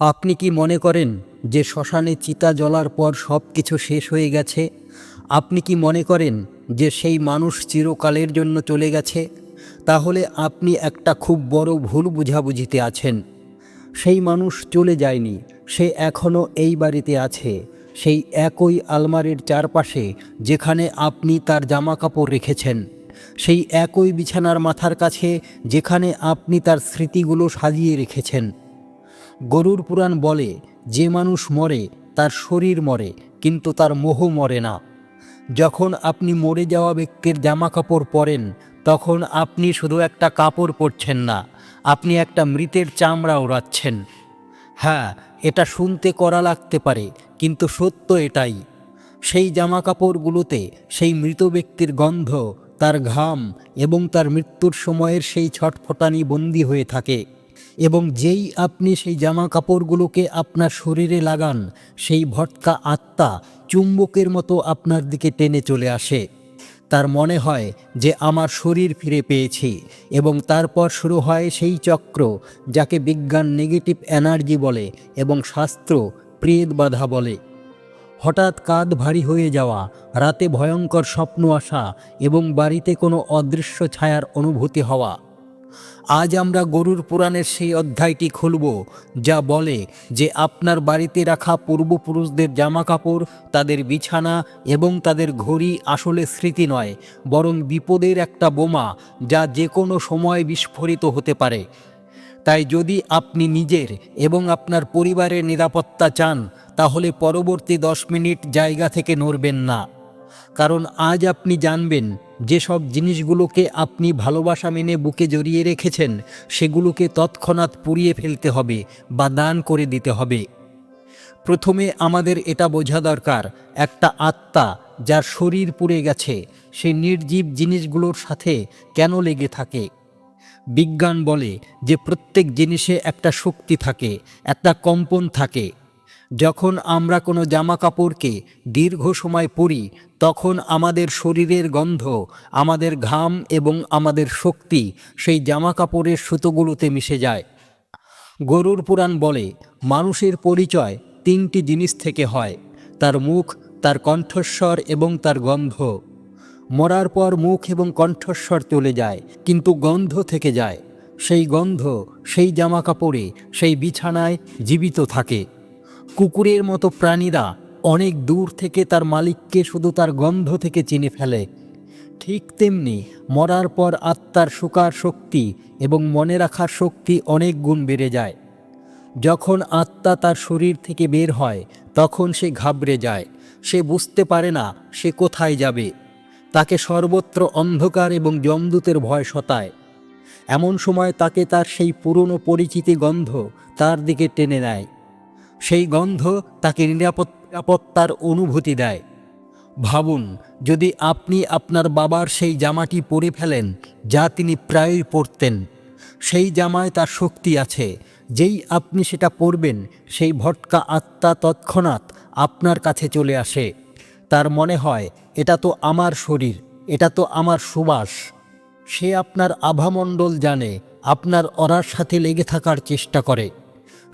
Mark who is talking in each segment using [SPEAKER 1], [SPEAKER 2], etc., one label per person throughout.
[SPEAKER 1] আপনি কি মনে করেন যে শ্মশানে চিতা জ্বলার পর সব কিছু শেষ হয়ে গেছে? আপনি কি মনে করেন যে সেই মানুষ চিরকালের জন্য চলে গেছে? তাহলে আপনি একটা খুব বড় ভুল বুঝাবুঝিতে আছেন। সেই মানুষ চলে যায়নি, সে এখনও এই বাড়িতে আছে। সেই একই আলমারির চারপাশে যেখানে আপনি তার জামা কাপড় রেখেছেন। সেই একই বিছানার মাথার কাছে যেখানে আপনি তার স্মৃতিগুলো সাজিয়ে রেখেছেন। গরুর পুরাণ বলে, যে মানুষ মরে, তার শরীর মরে, কিন্তু তার মোহ মরে না। যখন আপনি মরে যাওয়া ব্যক্তির জামা কাপড় পরেন, তখন আপনি শুধু একটা কাপড় পরছেন না, আপনি একটা মৃতের চামড়া ওড়াচ্ছেন। হ্যাঁ এটা শুনতে করা লাগতে পারে, কিন্তু সত্য এটাই। সেই জামা কাপড়গুলোতে সেই মৃত ব্যক্তির গন্ধ, তার ঘাম এবং তার মৃত্যুর সময়ের সেই ছটফটানি বন্দি হয়ে থাকে। এবং যেই আপনি সেই জামা কাপড়গুলোকে আপনার শরীরে লাগান, সেই ভটকা আত্মা চুম্বকের মতো আপনার দিকে টেনে চলে আসে। তার মনে হয় যে, আমার শরীর ফিরে পেয়েছি। এবং তারপর শুরু হয় সেই চক্র, যাকে বিজ্ঞান নেগেটিভ এনার্জি বলে এবং শাস্ত্র প্রেত বাধা বলে। হঠাৎ কাঁধ ভারী হয়ে যাওয়া, রাতে ভয়ঙ্কর স্বপ্ন আসা এবং বাড়িতে কোনো অদৃশ্য ছায়ার অনুভূতি হওয়া আজ আমরা গরুর পুরাণের সেই অধ্যায়টি খুলব, যা বলে যে আপনার বাড়িতে রাখা পূর্বপুরুষদের জামা কাপড় তাদের বিছানা এবং তাদের ঘড়ি আসলে স্মৃতি নয়, বরং বিপদের একটা বোমা যা যে কোনো সময় বিস্ফোরিত হতে পারে। তাই যদি আপনি নিজের এবং আপনার পরিবারের নিরাপত্তা চান, তাহলে পরবর্তী দশ মিনিট জায়গা থেকে নড়বেন না। কারণ আজ আপনি জানবেন যেসব জিনিসগুলোকে আপনি ভালোবাসা মেনে বুকে জড়িয়ে রেখেছেন, সেগুলোকে তৎক্ষণাৎ পুড়িয়ে ফেলতে হবে বা দান করে দিতে হবে। প্রথমে আমাদের এটা বোঝা দরকার, একটা আত্মা যার শরীর পুড়ে গেছে, সে নির্জীব জিনিসগুলোর সাথে কেন লেগে থাকে? বিজ্ঞান বলে যে প্রত্যেক জিনিসে একটা শক্তি থাকে, একটা কম্পন থাকে। যখন আমরা কোনো জামা কাপড়কে দীর্ঘ সময় পরি, তখন আমাদের শরীরের গন্ধ, আমাদের ঘাম এবং আমাদের শক্তি সেই জামা কাপড়ের সুতোগুলোতে মিশে যায়। গরুর পুরাণ বলে, মানুষের পরিচয় তিনটি জিনিস থেকে হয়, তার মুখ, তার কণ্ঠস্বর এবং তার গন্ধ। মরার পর মুখ এবং কণ্ঠস্বর চলে যায়, কিন্তু গন্ধ থেকে যায়। সেই গন্ধ, সেই জামা কাপড়ে সেই বিছানায় জীবিত থাকে। কুকুরের মতো প্রাণীরা অনেক দূর থেকে তার মালিককে শুধু তার গন্ধ থেকে চিনে ফেলে। ঠিক তেমনি মরার পর আত্মার শুকার শক্তি এবং মনে রাখার শক্তি অনেক গুণ বেড়ে যায়। যখন আত্মা তার শরীর থেকে বের হয়, তখন সে ঘাবড়ে যায়। সে বুঝতে পারে না সে কোথায় যাবে। তাকে সর্বত্র অন্ধকার এবং যমদূতের ভয় সতায়। এমন সময় তাকে তার সেই পুরনো পরিচিতি গন্ধ তার দিকে টেনে নেয়। সেই গন্ধ তাকে নিরাপত্তার অনুভূতি দেয়। ভাবুন, যদি আপনি আপনার বাবার সেই জামাটি পরে ফেলেন, যা তিনি প্রায়ই পরতেন, সেই জামায় তার শক্তি আছে, যেই আপনি সেটা পরবেন, সেই ভটকা আত্মা তৎক্ষণাৎ আপনার কাছে চলে আসে। তার মনে হয়, এটা তো আমার শরীর, এটা তো আমার সুবাস। সে আপনার আভামণ্ডল জানে, আপনার অরার সাথে লেগে থাকার চেষ্টা করে।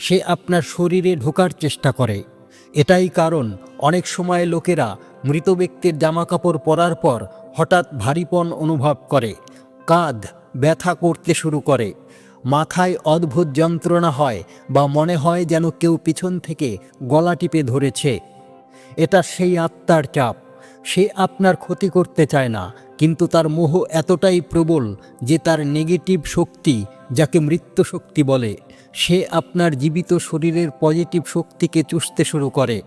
[SPEAKER 1] সে আপনার শরীরে ঢোকার চেষ্টা করে। এটাই কারণ অনেক সময় লোকেরা মৃত ব্যক্তির জামাকাপড় পরার পর হঠাৎ ভারীপন অনুভব করে, কাঁধ ব্যথা করতে শুরু করে। মাথায় অদ্ভুত যন্ত্রণা হয় বা মনে হয় যেন কেউ পিছন থেকে গলা টিপে ধরেছে। এটা সেই আত্মার চাপ। সে আপনার ক্ষতি করতে চায় না, কিন্তু তার মোহ এতটাই প্রবল যে তার নেগেটিভ শক্তি, যাকে মৃত্যু শক্তি বলে। সে আপনার জীবিত শরীরের পজিটিভ শক্তিকে চুষতে শুরু করে।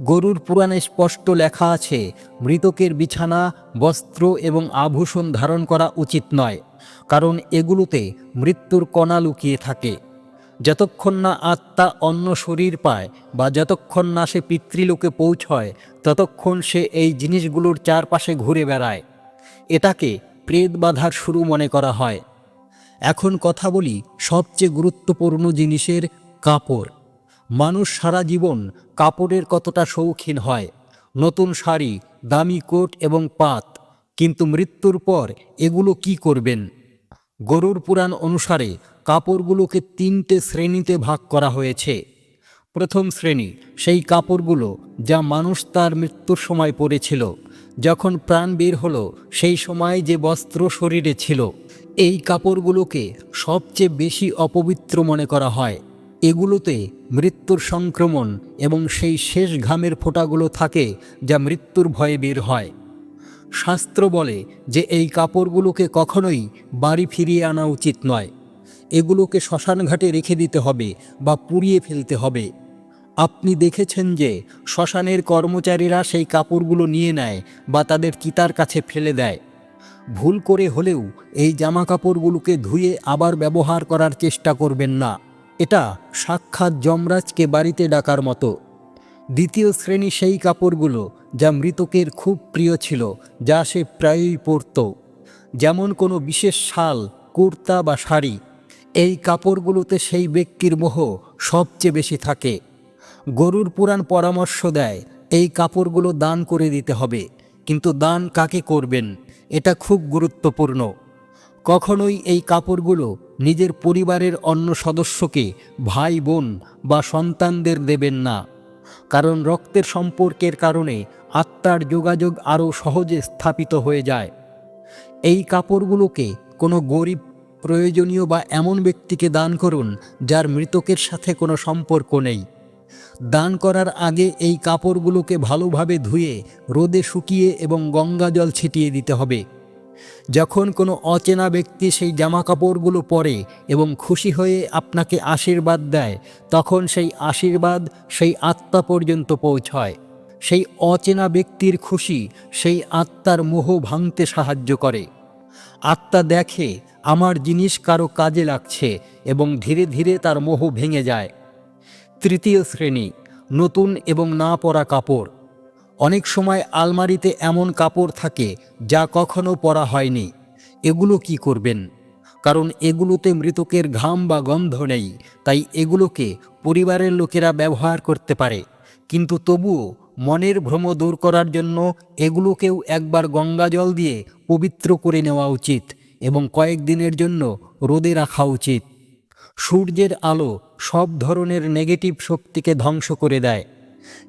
[SPEAKER 1] গরুর পুরাণে স্পষ্ট লেখা আছে, মৃতকের বিছানা, বস্ত্র এবং আভূষণ ধারণ করা উচিত নয়, কারণ এগুলোতে মৃত্যুর কণা লুকিয়ে থাকে। যতক্ষণ না আত্মা অন্য শরীর পায় বা যতক্ষণ না সে পিতৃলোকে পৌঁছয়, ততক্ষণ সে এই জিনিসগুলোর চারপাশে ঘুরে বেড়ায়। এটাকে প্রেত বাধার শুরু মনে করা হয়। এখন কথা বলি সবচেয়ে গুরুত্বপূর্ণ জিনিসের কাপড়। মানুষ সারা জীবন কাপড়ের কতটা শৌখিন হয়। নতুন শাড়ি, দামি কোট এবং পাত, কিন্তু মৃত্যুর পর এগুলো কি করবেন? গরুর পুরাণ অনুসারে কাপড়গুলোকে তিনটে শ্রেণীতে ভাগ করা হয়েছে। প্রথম শ্রেণি সেই কাপড়গুলো যা মানুষ তার মৃত্যুর সময় পরেছিল, যখন প্রাণ বের হলো সেই সময় যে বস্ত্র শরীরে ছিল। এই কাপড়গুলোকে সবচেয়ে বেশি অপবিত্র মনে করা হয়। এগুলোতে মৃত্যুর সংক্রমণ এবং সেই শেষ ঘামের ফোঁটাগুলো থাকে যা মৃত্যুর ভয়ে বের হয়। শাস্ত্র বলে যে এই কাপড়গুলোকে কখনোই বাড়ি ফিরিয়ে আনা উচিত নয়। এগুলোকে শ্মশানঘাটে রেখে দিতে হবে বা পুড়িয়ে ফেলতে হবে। আপনি দেখেছেন যে শ্মশানের কর্মচারীরা সেই কাপড়গুলো নিয়ে নেয় বা তাদের চিতার কাছে ফেলে দেয়। ভুল করে হলেও এই জামা কাপড়গুলোকে ধুয়ে আবার ব্যবহার করার চেষ্টা করবেন না। এটা সাক্ষাৎ যমরাজকে বাড়িতে ডাকার মতো। দ্বিতীয় শ্রেণি সেই কাপড়গুলো যা মৃতকের খুব প্রিয় ছিল, যা সে প্রায়ই পরত। যেমন কোনো বিশেষ শাল, কুর্তা বা শাড়ি, এই কাপড়গুলোতে সেই ব্যক্তির মোহ সবচেয়ে বেশি থাকে। গরুর পুরাণ পরামর্শ দেয়, এই কাপড়গুলো দান করে দিতে হবে, কিন্তু দান কাকে করবেন? এটা খুব গুরুত্বপূর্ণ। কখনোই এই কাপড়গুলো নিজের পরিবারের অন্য সদস্যকে ভাই, বোন বা সন্তানদের দেবেন না। কারণ রক্তের সম্পর্কের কারণে আত্মার যোগাযোগ আরও সহজে স্থাপিত হয়ে যায়। এই কাপড়গুলোকে কোনো গরিব, প্রয়োজনীয় বা এমন ব্যক্তিকে দান করুন যার মৃতকের সাথে কোনো সম্পর্ক নেই। দান করার আগে এই কাপড়গুলোকে ভালোভাবে ধুয়ে, রোদে শুকিয়ে এবং গঙ্গা জল ছিটিয়ে দিতে হবে। যখন কোনো অচেনা ব্যক্তি সেই জামা কাপড়গুলো পরে এবং খুশি হয়ে আপনাকে আশীর্বাদ দেয়, তখন সেই আশীর্বাদ সেই আত্মা পর্যন্ত পৌঁছয়। সেই অচেনা ব্যক্তির খুশি সেই আত্মার মোহ ভাঙতে সাহায্য করে। আত্মা দেখে, আমার জিনিস কারও কাজে লাগছে এবং ধীরে ধীরে তার মোহ ভেঙে যায়। তৃতীয় শ্রেণি, নতুন এবং না পরা কাপড়। অনেক সময় আলমারিতে এমন কাপড় থাকে যা কখনো পরা হয়নি। এগুলো কি করবেন? কারণ এগুলোতে মৃতকের ঘাম বা গন্ধ নেই, তাই এগুলোকে পরিবারের লোকেরা ব্যবহার করতে পারে। কিন্তু তবুও মনের ভ্রম দূর করার জন্য এগুলোকেও একবার গঙ্গা জল দিয়ে পবিত্র করে নেওয়া উচিত এবং কয়েকদিনের জন্য রোদে রাখা উচিত। সূর্যের আলো সব ধরনের নেগেটিভ শক্তিকে ধ্বংস করে দেয়।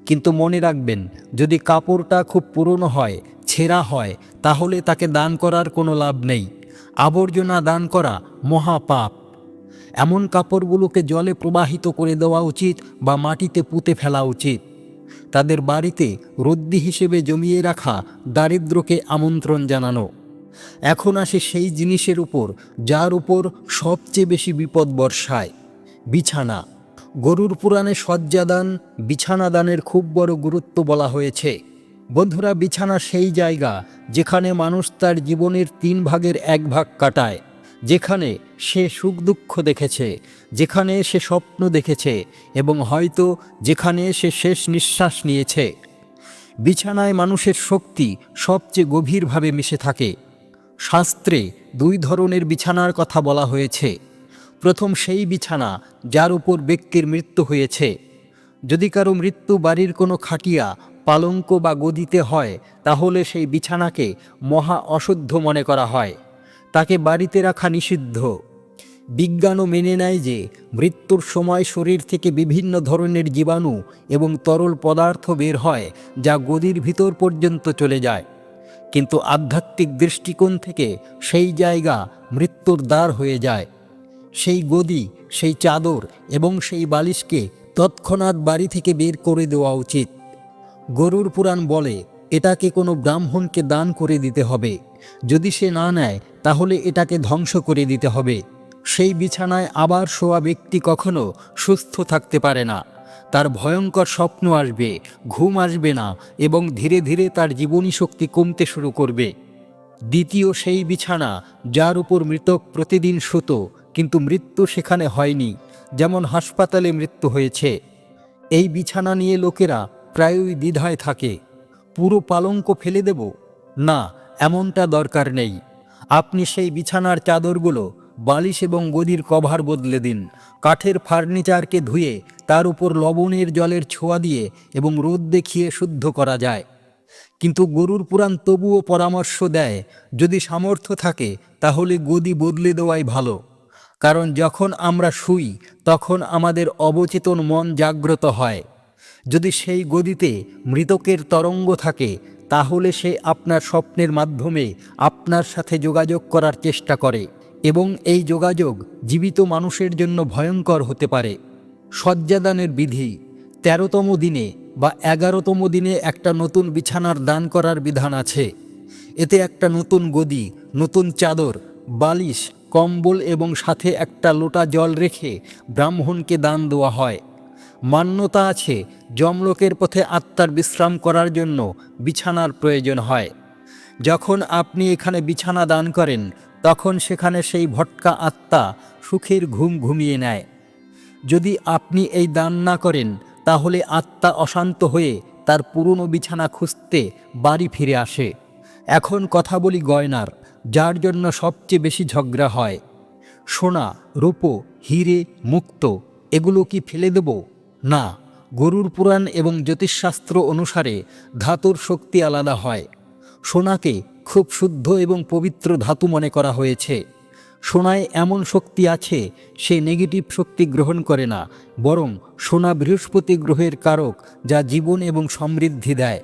[SPEAKER 1] কিন্তু মনে রাখবেন, যদি কাপড়টা খুব পুরনো হয়, ছেঁড়া হয়, তাহলে তাকে দান করার কোনো লাভ নেই। আবর্জনা দান করা মহাপাপ। এমন কাপড়গুলোকে জলে প্রবাহিত করে দেওয়া উচিত বা মাটিতে পুঁতে ফেলা উচিত। তাদের বাড়িতে রদ্দি হিসেবে জমিয়ে রাখা দারিদ্রকে আমন্ত্রণ জানানো। এখন আসে সেই জিনিসের উপর যার উপর সবচেয়ে বেশি বিপদ বর্ষায়, বিছানা। গরুর পুরাণে শয্যাদান বিছানা দানের খুব বড় গুরুত্ব বলা হয়েছে। বন্ধুরা, বিছানা সেই জায়গা যেখানে মানুষ তার জীবনের তিন ভাগের এক ভাগ কাটায়। যেখানে সে সুখ দুঃখ দেখেছে, যেখানে সে স্বপ্ন দেখেছে এবং হয়তো যেখানে সে শেষ নিঃশ্বাস নিয়েছে। বিছানায় মানুষের শক্তি সবচেয়ে গভীরভাবে মিশে থাকে। শাস্ত্রে দুই ধরনের বিছানার কথা বলা হয়েছে। প্রথম সেই বিছানা যার উপর ব্যক্তির মৃত্যু হয়েছে। যদি কারও মৃত্যু বাড়ির কোনো খাটিয়া, পালঙ্ক বা গদিতে হয়, তাহলে সেই বিছানাকে মহা অশুদ্ধ মনে করা হয়। তাকে বাড়িতে রাখা নিষিদ্ধ। বিজ্ঞানও মেনে নেয় যে, মৃত্যুর সময় শরীর থেকে বিভিন্ন ধরনের জীবাণু এবং তরল পদার্থ বের হয়, যা গদির ভিতর পর্যন্ত চলে যায়। কিন্তু আধ্যাত্মিক দৃষ্টিকোণ থেকে সেই জায়গা মৃত্যুর দ্বার হয়ে যায়। সেই গদি, সেই চাদর এবং সেই বালিশকে তৎক্ষণাৎ বাড়ি থেকে বের করে দেওয়া উচিত। গরুর পুরাণ বলে, এটাকে কোনো ব্রাহ্মণকে দান করে দিতে হবে। যদি সে না নেয়, তাহলে এটাকে ধ্বংস করে দিতে হবে। সেই বিছানায় আবার শোয়া ব্যক্তি কখনো সুস্থ থাকতে পারে না। তার ভয়ঙ্কর স্বপ্ন আসবে, ঘুম আসবে না এবং ধীরে ধীরে তার জীবনী শক্তি কমতে শুরু করবে। দ্বিতীয় সেই বিছানা যার উপর মৃতক প্রতিদিন শুতো, কিন্তু মৃত্যু সেখানে হয়নি, যেমন হাসপাতালে মৃত্যু হয়েছে। এই বিছানা নিয়ে লোকেরা প্রায়ই দ্বিধায় থাকে। পুরো পালঙ্ক ফেলে দেব? না, এমনটা দরকার নেই। আপনি সেই বিছানার চাদরগুলো বালিশ এবং গদির কভার বদলে দিন, কাঠের ফার্নিচারকে ধুয়ে তার উপর লবণের জলের ছোঁয়া দিয়ে এবং রোদ দেখিয়ে শুদ্ধ করা যায়। কিন্তু গরুর পুরাণ তবুও পরামর্শ দেয়, যদি সামর্থ্য থাকে, তাহলে গদি বদলে দেওয়াই ভালো। কারণ যখন আমরা শুই, তখন আমাদের অবচেতন মন জাগ্রত হয়। যদি সেই গদিতে মৃতকের তরঙ্গ থাকে, তাহলে সে আপনার স্বপ্নের মাধ্যমে আপনার সাথে যোগাযোগ করার চেষ্টা করে এবং এই যোগাযোগ জীবিত মানুষের জন্য ভয়ঙ্কর হতে পারে। শয্যাদানের বিধি, তেরোতম দিনে বা এগারোতম দিনে একটা নতুন বিছানার দান করার বিধান আছে। এতে একটা নতুন গদি, নতুন চাদর, বালিশ, কম্বল এবং সাথে একটা লোটা জল রেখে ব্রাহ্মণকে দান দেওয়া হয়। মান্যতা আছে যমলোকের পথে আত্মার বিশ্রাম করার জন্য বিছানার প্রয়োজন হয়। যখন আপনি এখানে বিছানা দান করেন, তখন সেখানে সেই ভটকা আত্মা সুখের ঘুম ঘুমিয়ে নেয়। যদি আপনি এই দান না করেন, তাহলে আত্মা অশান্ত হয়ে তার পুরনো বিছানা খুঁজতে বাড়ি ফিরে আসে। এখন কথা বলি গয়নার, যার জন্য সবচেয়ে বেশি ঝগড়া হয়। সোনা, রূপো, হিরে, মুক্ত, এগুলো কি ফেলে দেব? না, গরুর পুরাণ এবং জ্যোতিষশাস্ত্র অনুসারে ধাতুর শক্তি আলাদা হয়। সোনাকে খুব শুদ্ধ এবং পবিত্র ধাতু মনে করা হয়েছে। সোনায় এমন শক্তি আছে, সে নেগেটিভ শক্তি গ্রহণ করে না, বরং সোনা বৃহস্পতি গ্রহের কারক যা জীবন এবং সমৃদ্ধি দেয়।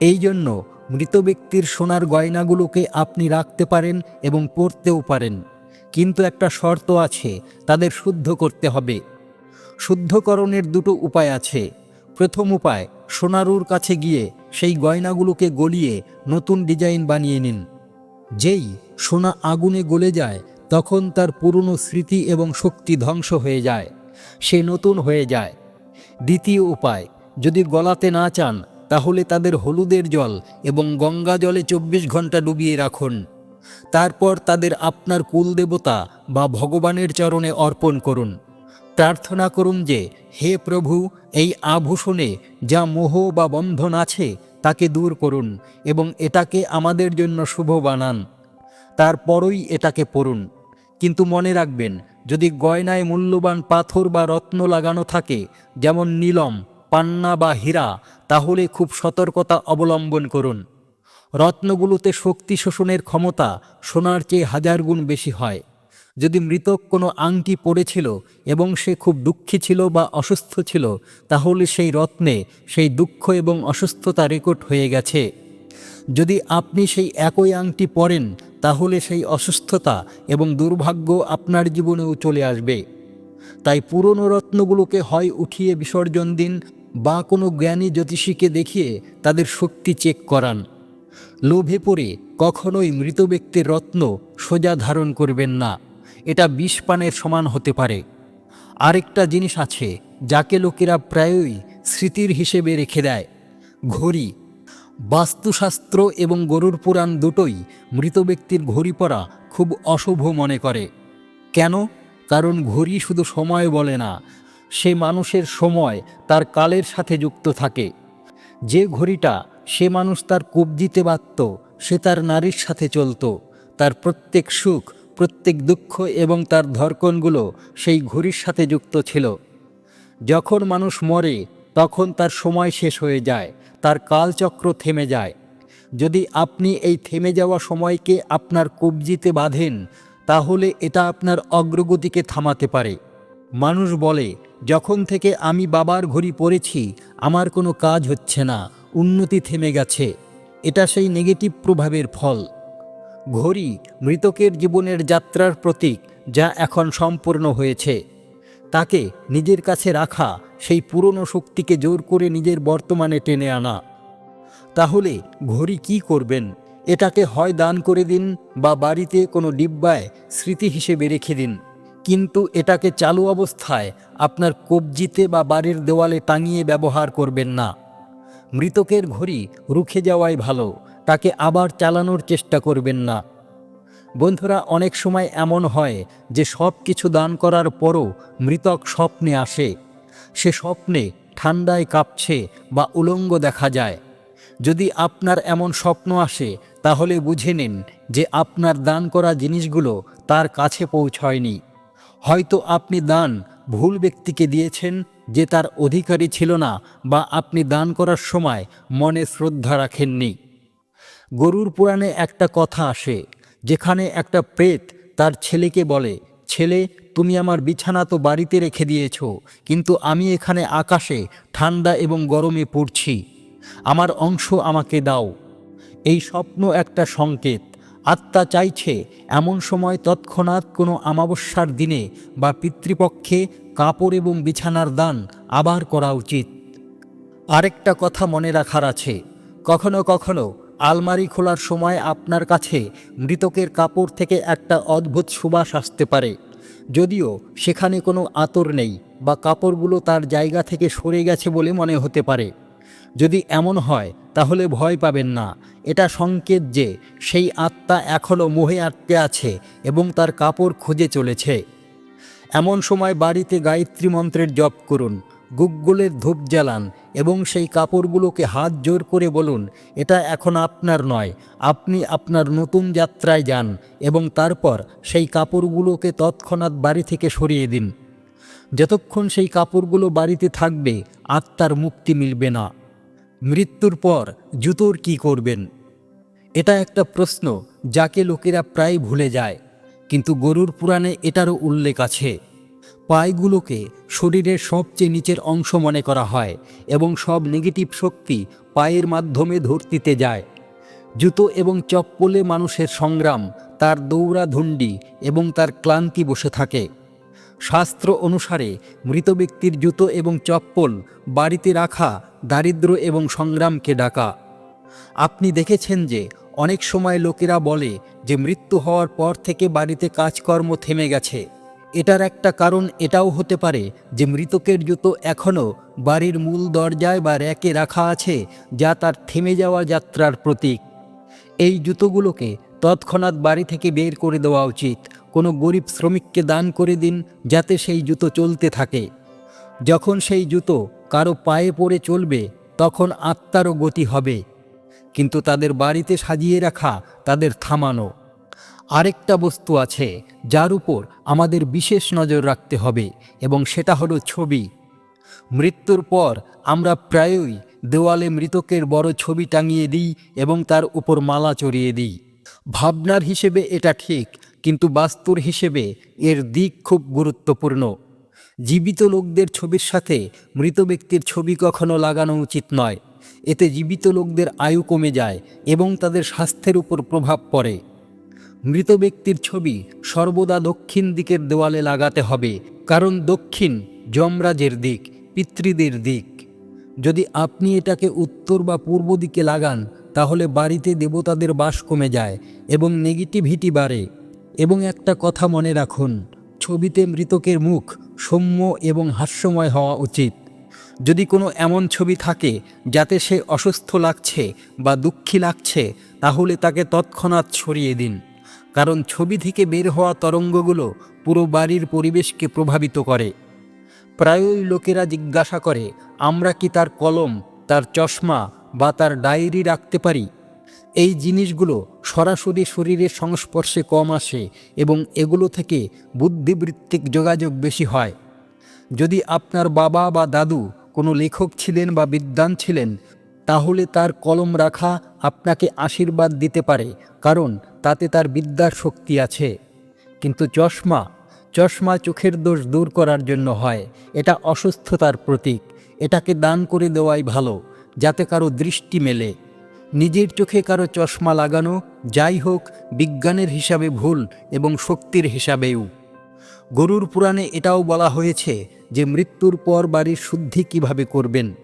[SPEAKER 1] এই জন্য মৃত ব্যক্তির সোনার গয়নাগুলোকে আপনি রাখতে পারেন এবং পরতেও পারেন। কিন্তু একটা শর্ত আছে, তাদের শুদ্ধ করতে হবে। শুদ্ধকরণের দুটো উপায় আছে। প্রথম উপায়, সোনারুর কাছে গিয়ে সেই গয়নাগুলোকে গলিয়ে নতুন ডিজাইন বানিয়ে নিন। যেই সোনা আগুনে গলে যায় তখন তার পুরনো স্মৃতি এবং শক্তি ধ্বংস হয়ে যায়। সে নতুন হয়ে যায়। দ্বিতীয় উপায়, যদি গলাতে না চান, তাহলে তাদের হলুদের জল এবং গঙ্গা জলে চব্বিশ ঘণ্টা ডুবিয়ে রাখুন। তারপর তাদের আপনার কুলদেবতা বা ভগবানের চরণে অর্পণ করুন। প্রার্থনা করুন যে, হে প্রভু, এই আভূষণে যা মোহ বা বন্ধন আছে, তাকে দূর করুন এবং এটাকে আমাদের জন্য শুভ বানান। তারপরই এটাকে পড়ুন। কিন্তু মনে রাখবেন, যদি গয়নায় মূল্যবান পাথর বা রত্ন লাগানো থাকে, যেমন নীলম, পান্না বা হীরা, তাহলে খুব সতর্কতা অবলম্বন করুন। রত্নগুলোতে শক্তি শোষণের ক্ষমতা সোনার চেয়ে হাজার গুণ বেশি হয়। যদি মৃতক কোনো আংটি পড়েছিল এবং সে খুব দুঃখী ছিল বা অসুস্থ ছিল, তাহলে সেই রত্নে সেই দুঃখ এবং অসুস্থতা রেকর্ড হয়ে গেছে। যদি আপনি সেই একই আংটি পরেন তাহলে সেই অসুস্থতা এবং দুর্ভাগ্য আপনার জীবনেও চলে আসবে। তাই পুরনো রত্নগুলোকে হয় উঠিয়ে বিসর্জন দিন বা কোনো জ্ঞানী জ্যোতিষীকে দেখিয়ে তাদের শক্তি চেক করান। লোভে পড়ে কখনোই মৃত ব্যক্তির রত্ন সোজা ধারণ করবেন না। এটা বিষ পানের সমান হতে পারে। আরেকটা জিনিস আছে যাকে লোকেরা প্রায়ই স্মৃতির হিসেবে রেখে দেয়। ঘড়ি বাস্তুশাস্ত্র এবং গরুর পুরাণ দুটোই মৃত ব্যক্তির ঘড়ি পরা খুব অশুভ মনে করে। কেন? কারণ ঘড়ি শুধু সময় বলে না, সে মানুষের সময় তার কালের সাথে যুক্ত থাকে। যে ঘড়িটা সে মানুষ তার কবজিতে বাঁধত সে তার নারীর সাথে চলতো। তার প্রত্যেক সুখ, প্রত্যেক দুঃখ এবং তার ধর্কণগুলো সেই ঘড়ির সাথে যুক্ত ছিল। যখন মানুষ মরে তখন তার সময় শেষ হয়ে যায়, তার কালচক্র থেমে যায়। যদি আপনি এই থেমে যাওয়া সময়কে আপনার কবজিতে বাঁধেন, তাহলে এটা আপনার অগ্রগতিকে থামাতে পারে। মানুষ বলে, যখন থেকে আমি বাবার ঘড়ি পড়েছি আমার কোনো কাজ হচ্ছে না, উন্নতি থেমে গেছে। এটা সেই নেগেটিভ প্রভাবের ফল। ঘড়ি মৃতকের জীবনের যাত্রার প্রতীক যা এখন সম্পূর্ণ হয়েছে। তাকে নিজের কাছে রাখা সেই পুরনো শক্তিকে জোর করে নিজের বর্তমানে টেনে আনা। তাহলে ঘড়ি কি করবেন? এটাকে হয় দান করে দিন বা বাড়িতে কোনো ডিব্বায় স্মৃতি হিসেবে রেখে দিন। কিন্তু এটাকে চালু অবস্থায় আপনার কবজিতে বা বাড়ির দেওয়ালে টাঙিয়ে ব্যবহার করবেন না। মৃতকের ঘড়ি রুখে যাওয়াই ভালো, তাকে আবার চালানোর চেষ্টা করবেন না। বন্ধুরা, অনেক সময় এমন হয় যে সব কিছু দান করার পরও মৃতক স্বপ্নে আসে। সে স্বপ্নে ঠান্ডায় কাঁপছে বা উলঙ্গ দেখা যায়। যদি আপনার এমন স্বপ্ন আসে, তাহলে বুঝে নিন যে আপনার দান করা জিনিসগুলো তার কাছে পৌঁছয়নি। হয়তো আপনি দান ভুল ব্যক্তিকে দিয়েছেন যে তার অধিকারী ছিল না বা আপনি দান করার সময় মনে শ্রদ্ধা রাখেননি। গরুর পুরাণে একটা কথা আসে, যেখানে একটা প্রেত তার ছেলেকে বলে ছেলে, তুমি আমার বিছানা তো বাড়িতে রেখে দিয়েছ, কিন্তু আমি এখানে আকাশে, ঠান্ডা এবং গরমে পড়ছি। আমার অংশ আমাকে দাও। এই স্বপ্ন একটা সংকেত। আত্মা চাইছে, এমন সময় তৎক্ষণাৎ কোনো আমাবস্যার দিনে বা পিতৃপক্ষে কাপড় এবং বিছানার দান আবার করা উচিত। আরেকটা কথা মনে রাখার আছে। কখনো কখনো আলমারি খোলার সময় আপনার কাছে মৃতকের কাপড় থেকে একটা অদ্ভুত সুবাস আসতে পারে। যদিও সেখানে কোনো আতর নেই বা কাপড়গুলো তার জায়গা থেকে সরে গেছে বলে মনে হতে পারে। যদি এমন হয়, তাহলে ভয় পাবেন না। এটা সংকেত যে সেই আত্মা এখনও মোহে আটকে আছে এবং তার কাপড় খুঁজে চলেছে। এমন সময় বাড়িতে গায়ত্রী মন্ত্রের জপ করুন। গুগ্গুলের ধূপ জ্বালান এবং সেই কাপড়গুলোকে হাত জোর করে বলুন, এটা এখন আপনার নয়, আপনি আপনার নতুন যাত্রায় যান এবং তারপর সেই কাপড়গুলোকে তৎক্ষণাৎ বাড়ি থেকে সরিয়ে দিন। যতক্ষণ সেই কাপড়গুলো বাড়িতে থাকবে, আত্মার মুক্তি মিলবে না। মৃত্যুর পর জুতোর কি করবেন? এটা একটা প্রশ্ন যাকে লোকেরা প্রায় ভুলে যায়, কিন্তু গরুর পুরাণে এটারও উল্লেখ আছে। পায়গুলোকে শরীরের সবচেয়ে নিচের অংশ মনে করা হয় এবং সব নেগেটিভ শক্তি পায়ের মাধ্যমে ধরতিতে যায়। জুতো এবং চপ্পলে মানুষের সংগ্রাম, তার দৌড়াধুন্ডি এবং তার ক্লান্তি বসে থাকে। শাস্ত্র অনুসারে মৃত ব্যক্তির জুতো এবং চপ্পল বাড়িতে রাখা দারিদ্র এবং সংগ্রামকে ডাকা। আপনি দেখেছেন যে অনেক সময় লোকেরা বলে যে মৃত্যু হওয়ার পর থেকে বাড়িতে কাজকর্ম থেমে গেছে। এটার একটা কারণ এটাও হতে পারে যে মৃতকের জুতো এখনও বাড়ির মূল দরজায় বা র্যাকে রাখা আছে যা তার থেমে যাওয়া যাত্রার প্রতীক। এই জুতোগুলোকে তৎক্ষণাৎ বাড়ি থেকে বের করে দেওয়া উচিত। কোনো গরিব শ্রমিককে দান করে দিন যাতে সেই জুতো চলতে থাকে। যখন সেই জুতো কারও পায়ে পড়ে চলবে, তখন আত্মারও গতি হবে। কিন্তু তাদের বাড়িতে সাজিয়ে রাখা, তাদের থামানো। আরেকটা বস্তু আছে, যার উপর আমাদের বিশেষ নজর রাখতে হবে, এবং সেটা হলো ছবি। মৃত্যুর পর আমরা প্রায়ই দেওয়ালে মৃতকের বড় ছবি টাঙিয়ে দিই এবং তার উপর মালা চড়িয়ে দিই। ভাবনার হিসেবে এটা ঠিক, কিন্তু বাস্তুর হিসেবে এর দিক খুব গুরুত্বপূর্ণ। জীবিত লোকদের ছবির সাথে মৃত ব্যক্তির ছবি কখনো লাগানো উচিত নয়। এতে জীবিত লোকদের আয়ু কমে যায় এবং তাদের স্বাস্থ্যের উপর প্রভাব পড়ে। মৃত ব্যক্তির ছবি সর্বদা দক্ষিণ দিকের দেওয়ালে লাগাতে হবে, কারণ দক্ষিণ যমরাজের দিক, পিতৃদের দিক। যদি আপনি এটাকে উত্তর বা পূর্ব দিকে লাগান, তাহলে বাড়িতে দেবতাদের বাস কমে যায় এবং নেগেটিভিটি বাড়ে। এবং একটা কথা মনে রাখুন, ছবিতে মৃতকের মুখ সৌম্য এবং হাস্যময় হওয়া উচিত। যদি কোনো এমন ছবি থাকে যাতে সে অসুস্থ লাগছে বা দুঃখী লাগছে, তাহলে তাকে তৎক্ষণাৎ সরিয়ে দিন। কারণ ছবি থেকে বের হওয়া তরঙ্গগুলো পুরো বাড়ির পরিবেশকে প্রভাবিত করে। প্রায়ই লোকেরা জিজ্ঞাসা করে, আমরা কি তার কলম, তার চশমা বা তার ডায়েরি রাখতে পারি? এই জিনিসগুলো সরাসরি শরীরের সংস্পর্শে কম আসে এবং এগুলো থেকে বুদ্ধিবৃত্তিক যোগাযোগ বেশি হয়। যদি আপনার বাবা বা দাদু কোনো লেখক ছিলেন বা বিদ্বান ছিলেন তাহলে তার কলম রাখা আপনাকে আশীর্বাদ দিতে পারে, কারণ তাতে তার বিদ্যার শক্তি আছে। কিন্তু চশমা চশমা চোখের দোষ দূর করার জন্য হয়। এটা অসুস্থতার প্রতীক। এটাকে দান করে দেওয়াই ভালো, যাতে কারও দৃষ্টি মেলে। নিজের চোখে কারও চশমা লাগানো যাই হোক, বিজ্ঞানের হিসাবে ভুল এবং শক্তির হিসাবেও। গরুর পুরাণে এটাও বলা হয়েছে যে মৃত্যুর পর বাড়ির শুদ্ধি কীভাবে করবেন।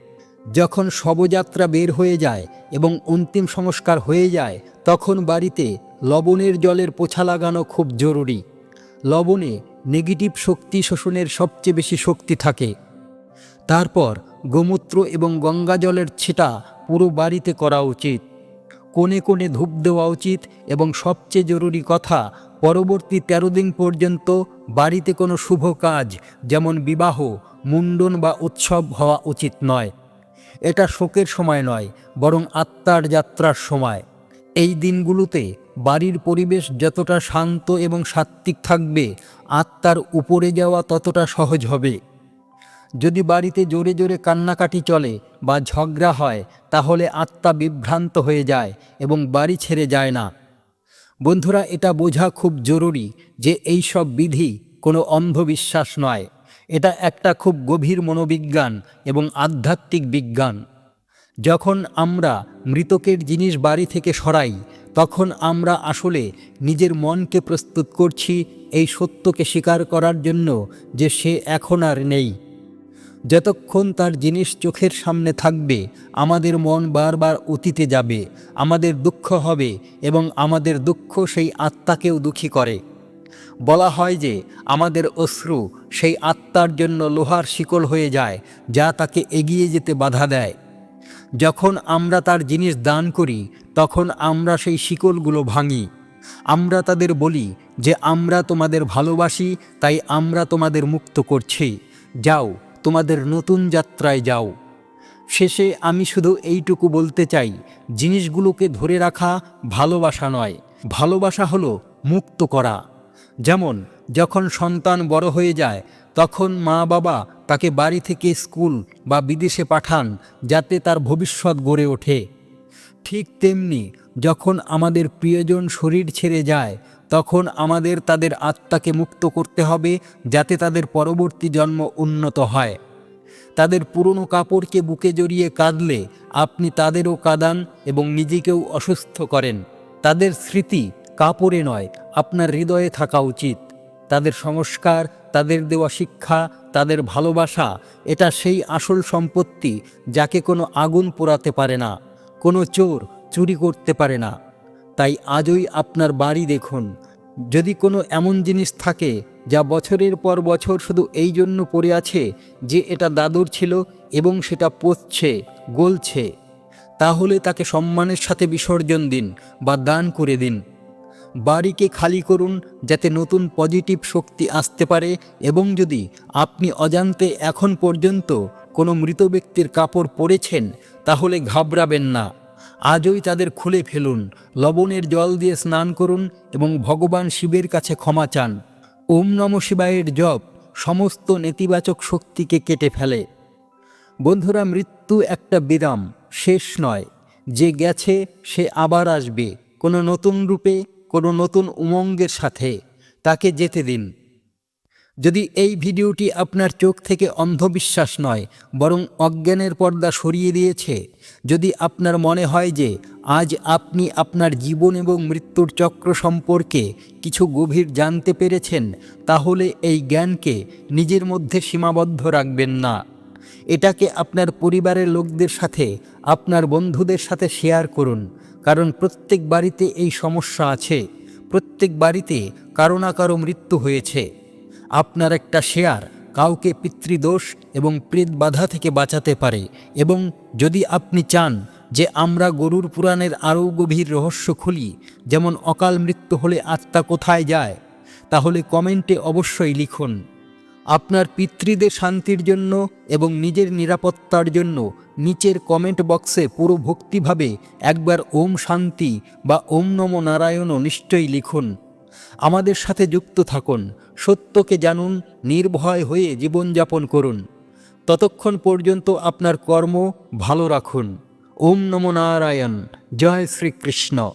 [SPEAKER 1] যখন শবযাত্রা বের হয়ে যায় এবং অন্তিম সংস্কার হয়ে যায়, তখন বাড়িতে লবণের জলের পোছা লাগানো খুব জরুরি। লবণে নেগেটিভ শক্তি শোষণের সবচেয়ে বেশি শক্তি থাকে। তারপর গোমূত্র এবং গঙ্গা জলের ছিটা পুরো বাড়িতে করা উচিত। কোণে কোণে ধূপ দেওয়া উচিত এবং সবচেয়ে জরুরি কথা, পরবর্তী তেরো দিন পর্যন্ত বাড়িতে কোনো শুভ কাজ, যেমন বিবাহ মুন্ডন বা উৎসব হওয়া উচিত নয়। এটা শোকের সময় নয়, বরং আত্মার যাত্রার সময়। এই দিনগুলোতে বাড়ির পরিবেশ যতটা শান্ত এবং সাত্ত্বিক থাকবে, আত্মার উপরে যাওয়া ততটা সহজ হবে। যদি বাড়িতে জোরে জোরে কান্নাকাটি চলে বা ঝগড়া হয়, তাহলে আত্মা বিভ্রান্ত হয়ে যায় এবং বাড়ি ছেড়ে যায় না। বন্ধুরা, এটা বোঝা খুব জরুরি যে এই সব বিধি কোনো অন্ধবিশ্বাস নয়। এটা একটা খুব গভীর মনোবিজ্ঞান এবং আধ্যাত্মিক বিজ্ঞান। যখন আমরা মৃতকের জিনিস বাড়ি থেকে সরাই, তখন আমরা আসলে নিজের মনকে প্রস্তুত করছি এই সত্যকে স্বীকার করার জন্য যে সে এখন আর নেই। যতক্ষণ তার জিনিস চোখের সামনে থাকবে, আমাদের মন বারবার অতীতে যাবে, আমাদের দুঃখ হবে এবং আমাদের দুঃখ সেই আত্মাকেও দুঃখী করে। বলা হয় যে, আমাদের অশ্রু সেই আত্মার জন্য লোহার শিকল হয়ে যায়, যা তাকে এগিয়ে যেতে বাধা দেয়। যখন আমরা তার জিনিস দান করি, তখন আমরা সেই শিকলগুলো ভাঙি। আমরা তাদের বলি যে, আমরা তোমাদের ভালোবাসি, তাই আমরা তোমাদের মুক্ত করছি। যাও, তোমাদের নতুন যাত্রায় যাও। শেষে আমি শুধু এইটুকু বলতে চাই, জিনিসগুলোকে ধরে রাখা ভালোবাসা নয়। ভালোবাসা হলো মুক্ত করা। যেমন, যখন সন্তান বড় হয়ে যায়, তখন মা বাবা তাকে বাড়ি থেকে স্কুল বা বিদেশে পাঠান যাতে তার ভবিষ্যৎ গড়ে ওঠে। ঠিক তেমনি, যখন আমাদের প্রিয়জন শরীর ছেড়ে যায়, তখন আমাদের তাদের আত্মাকে মুক্ত করতে হবে যাতে তাদের পরবর্তী জন্ম উন্নত হয়। তাদের পুরনো কাপড়কে বুকে জড়িয়ে কাঁদলে আপনি তাদেরও কাঁদান এবং নিজেকেও অসুস্থ করেন। তাদের স্মৃতি কাপড়ে নয়, আপনার হৃদয়ে থাকা উচিত। তাদের সংস্কার, তাদের দেওয়া শিক্ষা, তাদের ভালোবাসা, এটা সেই আসল সম্পত্তি যাকে কোনো আগুন পোড়াতে পারে না, কোনো চোর চুরি করতে পারে না। তাই আজই আপনার বাড়ি দেখুন। যদি কোনো এমন জিনিস থাকে যা বছরের পর বছর শুধু এই জন্য পড়ে আছে যে এটা দাদুর ছিল এবং সেটা পচছে, গলছে, তাহলে তাকে সম্মানের সাথে বিসর্জন দিন বা দান করে দিন। বাড়িকে খালি করুন যাতে নতুন পজিটিভ শক্তি আসতে পারে এবং যদি আপনি অজান্তে এখন পর্যন্ত কোনো মৃত ব্যক্তির কাপড় পরেছেন, তাহলে ঘাবড়াবেন না। আজই তাদের খুলে ফেলুন, লবণের জল দিয়ে স্নান করুন এবং ভগবান শিবের কাছে ক্ষমা চান। ওম নম শিবায়ের জপ সমস্ত নেতিবাচক শক্তিকে কেটে ফেলে। বন্ধুরা, মৃত্যু একটা বিরাম, শেষ নয়। যে গেছে, সে আবার আসবে। কোনো নতুন রূপে কোনো নতুন উমঙ্গের সাথে তাকে যেতে দিন। যদি এই ভিডিওটি আপনার চোখ থেকে অন্ধবিশ্বাস নয়, বরং অজ্ঞানের পর্দা সরিয়ে দিয়েছে, যদি আপনার মনে হয় যে আজ আপনি আপনার জীবন এবং মৃত্যুর চক্র সম্পর্কে কিছু গভীর জানতে পেরেছেন, তাহলে এই জ্ঞানকে নিজের মধ্যে সীমাবদ্ধ রাখবেন না। এটাকে আপনার পরিবারের লোকদের সাথে, আপনার বন্ধুদের সাথে শেয়ার করুন। কারণ প্রত্যেক বাড়িতে এই সমস্যা আছে, প্রত্যেক বাড়িতে কারও না কারও মৃত্যু হয়েছে। আপনার একটা শেয়ার কাউকে পিতৃদোষ এবং প্রেত বাধা থেকে বাঁচাতে পারে এবং যদি আপনি চান যে আমরা গরুর পুরাণের আরও গভীর রহস্য খুলি, যেমন অকাল মৃত্যু হলে আত্মা কোথায় যায়, তাহলে কমেন্টে অবশ্যই লিখুন। আপনার পিতৃদের শান্তির জন্য এবং নিজের নিরাপত্তার জন্য নিচের কমেন্ট বক্সে পুরো ভক্তিভাবে একবার ওম শান্তি বা ওম নম নারায়ণও নিশ্চয়ই লিখুন। আমাদের সাথে যুক্ত থাকুন, সত্যকে জানুন, নির্ভয় হয়ে জীবনযাপন করুন। ততক্ষণ পর্যন্ত আপনার কর্ম ভালো রাখুন। ওম নমো নারায়ণ, জয় শ্রীকৃষ্ণ।